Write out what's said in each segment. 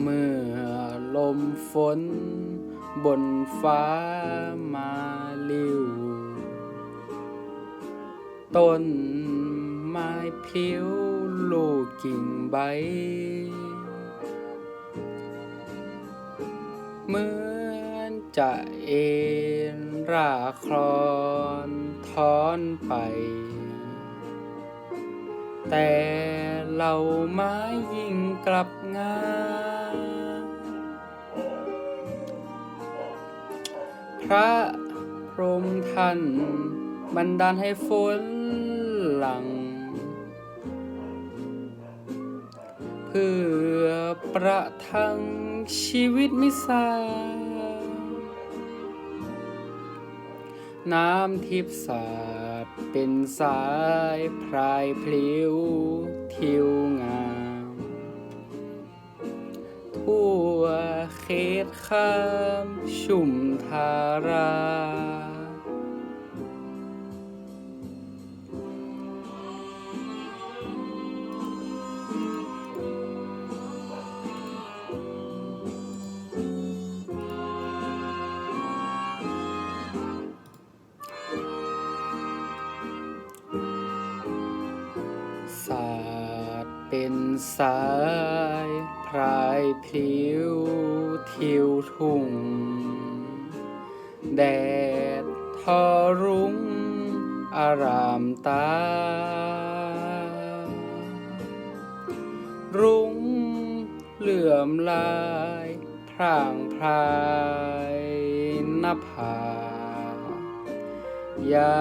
เมื่อลมฝน บนฟ้ามาลิวต้นไม้พลิ้วลูกกิ่งใบ เหมือนจะเอ็นราคลอนถอนไป แต่เราไม้ยิ่งกลับงา ระพรหมท่านบันดาลให้ฝนหลัง เพื่อประทังชีวิตมิสาน้ำทิพสาดเป็นสายพรายพลิ้วทิวงา เขตข้าม ชุ่มทารา เป็นสายพรายพลิ้วทิวทุ่ง แดดทอรุ้งอารามตา รุ้งเหลื่อมลายพร่างพรายนภายา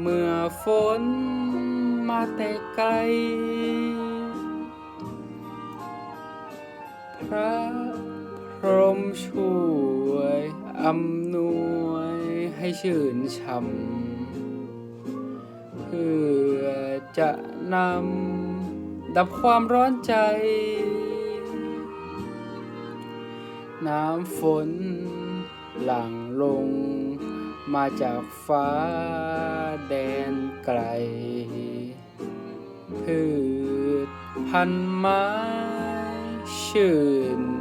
เมื่อฝนมาแต่ไกล ระพรหมช่วยอำนวยให้ชื่นช่ำเพื่อจะนำดับความร้อนใจ น้ำฝนหลั่งลงมาจากฟ้าแดนไกลพืชพันธุ์ไม้ ชื่น